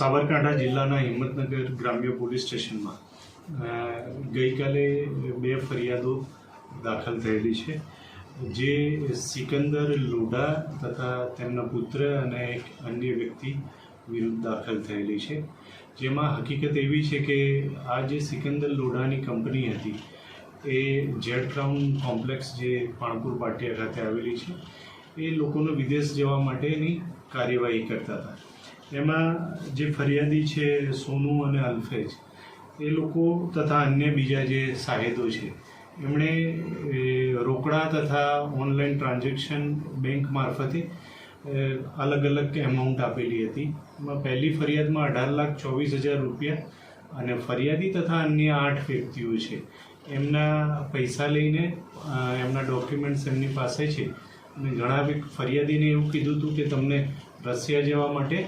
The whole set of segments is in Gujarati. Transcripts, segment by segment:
સાબરકાંઠા જિલ્લાના હિંમતનગર ગ્રામ્ય પોલીસ સ્ટેશનમાં ગઈકાલે બે ફરિયાદો દાખલ થયેલી છે. જે સિકંદર લોઢા તથા તેમના પુત્ર અને એક અન્ય વ્યક્તિ વિરુદ્ધ દાખલ થયેલી છે. જેમાં હકીકત એવી છે કે આ જે સિકંદર લોઢાની કંપની હતી, એ જેડ ક્રાઉન કોમ્પ્લેક્સ જે પાણપુર પાટિયા ખાતે આવેલી છે, એ લોકોને વિદેશ જવા માટેની કાર્યવાહી કરતા હતા. એમાં જે ફરિયાદી છે, સોનુ અને અલ્ફેજ, એ લોકો તથા અન્ય બીજા જે સાહેદો છે, એમણે રોકડા તથા ઓનલાઈન ટ્રાન્ઝેક્શન બેંક મારફતે અલગ અલગ એમાઉન્ટ આપેલી હતી. એમાં પહેલી ફરિયાદમાં અઢાર લાખ ચોવીસ હજાર રૂપિયા અને ફરિયાદી તથા અન્ય આઠ વ્યક્તિઓ છે. એમના પૈસા લઈને એમના ડોક્યુમેન્ટ્સ એમની પાસે છે. અને ઘણા ફરિયાદીને એવું કીધું હતું કે તમને રશિયા જવા માટે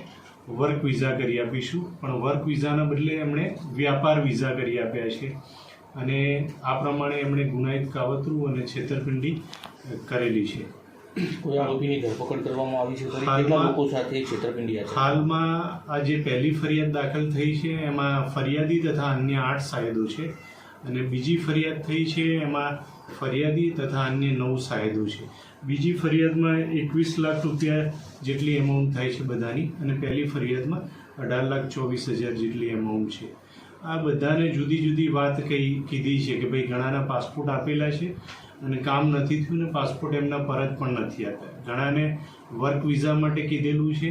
વર્ક વિઝા કરી આપીશું. પણ વર્ક વિઝાના બદલે એમણે વ્યાપાર વિઝા કરી આપ્યા છે. અને આ પ્રમાણે એમણે ગુનાહિત કાવતરું અને છેતરપિંડી કરેલી છે. કોઈ આરોપીની ધરપકડ કરવામાં આવી છે કેટલા લોકો સાથે છેતરપિંડી આચરી? હાલમાં આ જે પહેલી ફરિયાદ દાખલ થઈ છે એમાં ફરિયાદી તથા અન્ય આઠ સાહેદો છે. અને બીજી ફરિયાદ થઈ છે એમાં ફરિયાદી તથા અન્ય નવ સાયદો છે. બીજી ફરિયાદમાં એકવીસ લાખ રૂપિયા જેટલી એમાઉન્ટ થાય છે બધાની અને પહેલી ફરિયાદમાં અઢાર લાખ ચોવીસ હજાર જેટલી એમાઉન્ટ છે. આ બધાને જુદી જુદી વાત કહી, કીધી છે કે ભાઈ ઘણાના પાસપોર્ટ આપેલા છે અને કામ નથી થયું ને પાસપોર્ટ એમના પરત પણ નથી આપ્યા ઘણાને વર્ક વિઝા માટે કીધેલું છે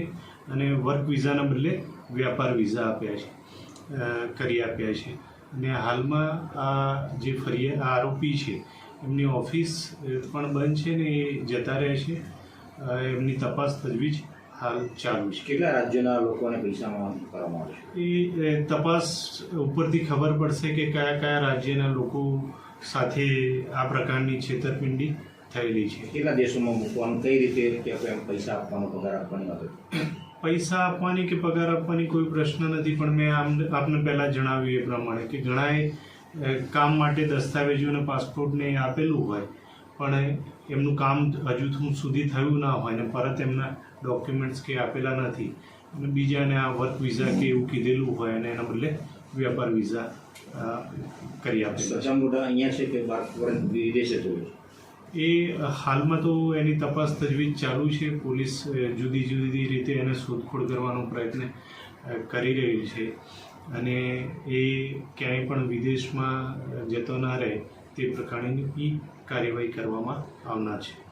અને વર્ક વિઝાના બદલે વ્યાપાર વિઝા આપ્યા છે કરી આપ્યા છે. અને હાલમાં આ જે ફરિયાદ આરોપી છે એમની ઓફિસ પણ બંધ છે ને એ જતા રહે છે. એમની તપાસ તજવીજ હાલ ચાલુ છે. કેટલા રાજ્યના લોકોને પૈસામાં કરવામાં આવે છે? એ તપાસ ઉપરથી ખબર પડશે કે કયા કયા રાજ્યના લોકો સાથે આ પ્રકારની છેતરપિંડી થયેલી છે. કેટલા દેશોમાં મૂકવાનું કઈ રીતે આપણે પૈસા આપવાનો પગાર આપવાની બાબત પૈસા આપવાની કે પગાર આપવાની કોઈ પ્રશ્ન નથી પણ મેં આમ આપને પહેલાં જણાવ્યું એ પ્રમાણે કે ઘણાએ કામ માટે દસ્તાવેજો અને પાસપોર્ટને આપેલું હોય પણ એમનું કામ હજુ સુધી થયું ના હોય ને પરત એમના ડોક્યુમેન્ટ્સ કે આપેલા નથી. અને બીજાને આ વર્ક વિઝા કે એવું કીધેલું હોય અને એના બદલે વ્યાપાર વિઝા કરી આપે અહીંયા છે કે વિદેશે એ હાલમાં તો એની તપાસ તજવીજ ચાલુ છે. પોલીસ જુદી જુદી રીતે એને શોધખોળ કરવાનો પ્રયત્ન કરી રહી છે. અને એ ક્યાંય પણ વિદેશમાં જતો ના રહે તે પ્રકારની કાર્યવાહી કરવામાં આવનાર છે.